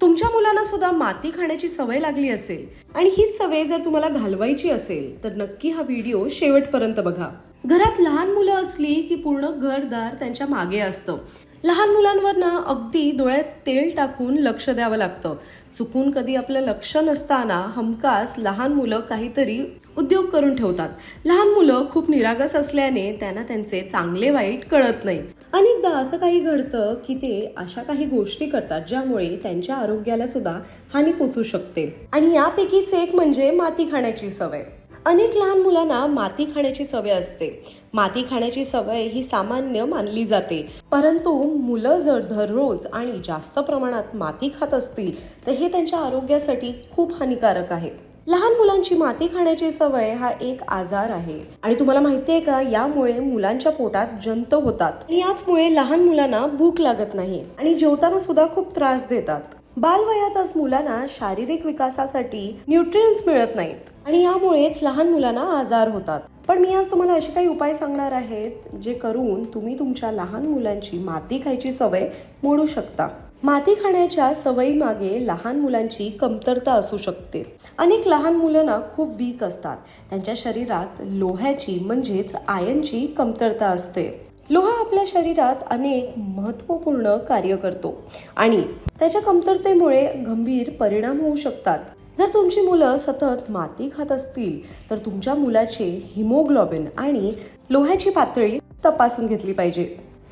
तुमच्या मुलांना सुद्धा माती खाण्याची सवय लागली असेल आणि ही सवय जर तुम्हाला घालवायची असेल तर नक्की हा व्हिडिओ शेवटपर्यंत बघा. घरात लहान मुलं असली की पूर्ण घरदार त्यांच्या मागे असतं. लहान मुलांवर ना अगदी डोळ्यात तेल टाकून लक्ष द्यावं लागतं. चुकून कधी आपलं लक्ष नसताना हमखास लहान मुलं काहीतरी उद्योग करून ठेवतात. लहान मुलं खूप निरागस असल्याने त्यांना त्यांचे चांगले वाईट कळत नाही. अनेकदा असं काही घडतं की ते अशा काही गोष्टी करतात ज्यामुळे त्यांच्या आरोग्याला सुद्धा हानी पोचू शकते. आणि यापैकीच एक म्हणजे माती खाण्याची सवय. अनेक लहान मुलांना माती खाण्याची सवय असते. माती खाण्याची सवय ही सामान्य मानली जाते. परंतु मुलं जर दररोज आणि जास्त प्रमाणात माती खात असतील तर हे त्यांच्या आरोग्यासाठी खूप हानिकारक आहे. लहान मुलांची माती खाण्याची सवय हा एक आजार आहे. आणि तुम्हाला माहिती आहे का यामुळे मुलांच्या पोटात जंत होतात. आणि याचमुळे लहान मुलांना भूक लागत नाही. आणि जेवताना सुद्धा खूप त्रास देतात. बालवयातच मुलांना शारीरिक विकासासाठी न्यूट्रियन्स मिळत नाहीत. आणि यामुळेच लहान मुलांना आजार होतात. पण मी आज तुम्हाला असे काही उपाय सांगणार आहेत जे करून तुम्ही तुमच्या लहान मुलांची माती खायची सवय मोडू शकता. माती खाण्याच्या सवयीमागे लहान मुलांची कमतरता असू शकते. अनेक लहान मुलं ना खूप वीक असतात. त्यांच्या शरीरात लोह्याची म्हणजेच आयनची कमतरता असते. लोहा आपल्या शरीरात अनेक महत्त्वपूर्ण कार्य करतो आणि त्याच्या कमतरतेमुळे गंभीर परिणाम होऊ शकतात. जर तुमची मुलं सतत माती खात असतील तर तुमच्या मुलाचे हिमोग्लोबिन आणि लोह्याची पातळी तपासून घेतली पाहिजे.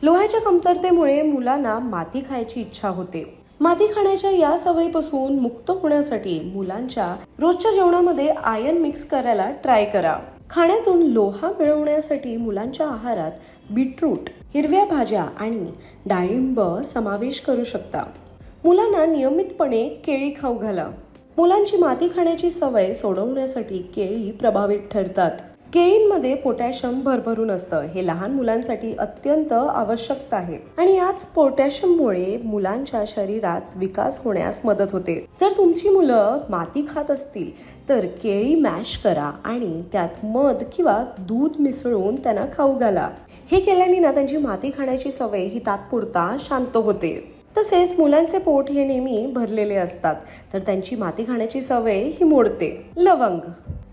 लोह्याच्या कमतरतेमुळे मुलांना माती खायची इच्छा होते. माती खाण्याच्या या सवयीपासून मुक्त होण्यासाठी मुलांच्या रोजच्या जेवणामध्ये आयन मिक्स करायला ट्राय करा. खाण्यातून लोहा मिळवण्यासाठी मुलांच्या आहारात बीटरूट हिरव्या भाज्या आणि डाळिंब समावेश करू शकता. मुलांना नियमितपणे केळी खाऊ घाला. मुलांची माती खाण्याची सवय सोडवण्यासाठी केळी प्रभावित ठरतात. केळींमध्ये पोटॅशियम भरभरून असतं. हे लहान मुलांसाठी अत्यंत आवश्यकता आहे. आणि याच पोटॅशियममुळे मुलांच्या शरीरात विकास होण्यास मदत होते. जर तुमची मुलं माती खात असतील तर केळी मॅश करा आणि त्यात मध किंवा दूध मिसळून त्यांना खाऊ घाला. हे केल्याने ना त्यांची माती खाण्याची सवय ही तात्पुरता शांत होते. तसेच मुलांचे पोट हे नेहमी भरलेले असतात. तर त्यांची माती खाण्याची सवय ही मोडते. लवंग.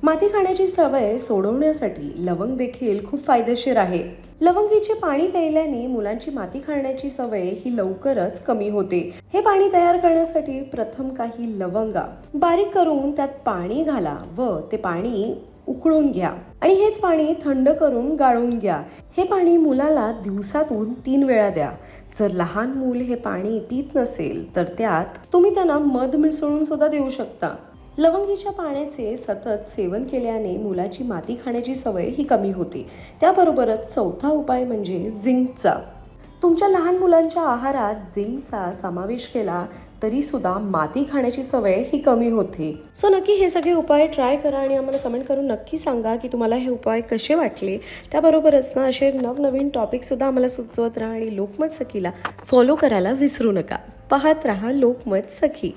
माती खाण्याची सवय सोडवण्यासाठी लवंग देखील खूप फायदेशीर आहे. लवंगीचे पाणी प्यायल्याने मुलांची माती खाण्याची सवय ही लवकरच कमी होते. हे पाणी तयार करण्यासाठी प्रथम काही लवंगा बारीक करून त्यात पाणी घाला व ते पाणी उकळून घ्या. आणि हेच पाणी थंड करून गाळून घ्या. हे पाणी मुलाला दिवसातून तीन वेळा द्या. जर लहान मूल हे पाणी पित नसेल तर त्यात तुम्ही त्यांना मध मिसळून सुद्धा देऊ शकता. लवंगीच्या पाण्याचे सतत सेवन केल्याने मुलाची माती खाण्याची सवय ही कमी होते. त्याबरोबरच चौथा उपाय म्हणजे झिंकचा. तुमच्या लहान मुलांच्या आहारात झिंकचा समावेश केला तरी सुद्धा माती खाण्याची सवय ही कमी होते. सो नक्की हे सगळे उपाय ट्राय करा आणि आम्हाला कमेंट करून नक्की सांगा की तुम्हाला हे उपाय कसे वाटले. त्याबरोबरच ना असे नवनवीन टॉपिकसुद्धा आम्हाला सुचवत राहा आणि लोकमत सखीला फॉलो करायला विसरू नका. पाहत राहा लोकमत सखी.